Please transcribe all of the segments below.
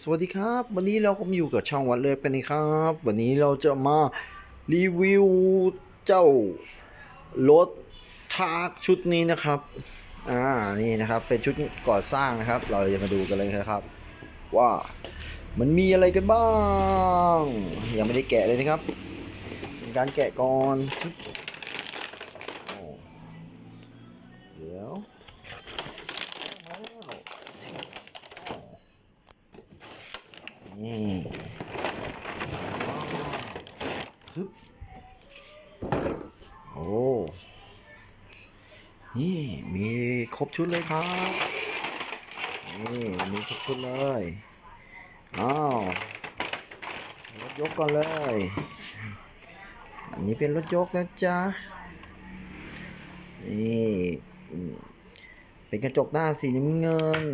สวัสดีครับ วันนี้เราก็มาอยู่กับช่องวัดเลือดกันนะครับ วันนี้เราจะมารีวิวเจ้ารถทากชุดนี้นะครับ อ่า นี่นะครับ เป็นชุดก่อสร้างนะครับ เราจะมาดูกันเลยนะครับ ว่ามันมีอะไรกันบ้าง ยังไม่ได้แกะเลยนะครับ การแกะก่อนโอ้เดี๋ยวมาแล้ว นี่ฮึบโอ้นี่มีครบชุดเลยครับ นี่มีครบชุดเลยอ้าวรถยกก่อนเลย อันนี้เป็นรถยกนะจ๊ะ นี่ เป็นกระจกหน้าสีน้ำเงิน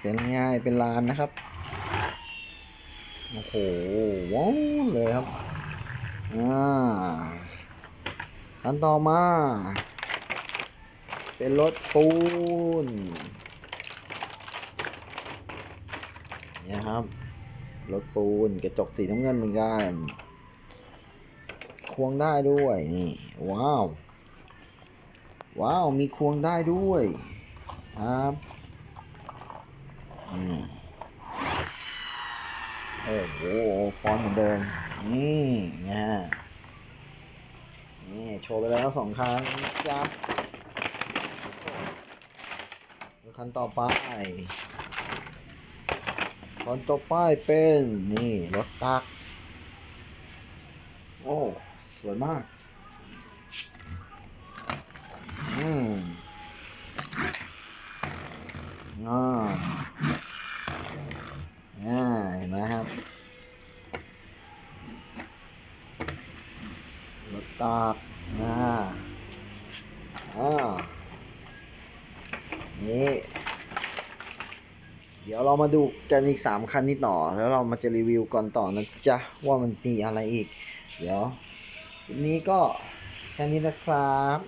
เป็นไงเป็นลานนะครับ โอ้โหว้าวเลยครับ อ่าอันต่อมา เป็นรถปูนเนี่ยครับ รถปูนกระจกสีน้ำเงินเหมือนกันควงได้ด้วยนี่ว้าว ว้าว มีควงได้ด้วย ครับนี่ โอ้ฟอนต์เหมือนเดิมนี่นะฮะนี่โชว์ไปแล้วสองครั้งจับคันต่อไปคันต่อไปเป็นนี่รถตัก โอ้สวยมาก อืมอ่าอ่าเห็นไหมครับ รถ ตากนะอ่านี่เดี๋ยวเรามาดูกันอีกสามคันนี้ต่อ แล้วเรามาจะรีวิวก่อนต่อนะจ๊ะ ว่ามันมีอะไรอีก เดี๋ยวนี้ก็แค่นี้นะครับ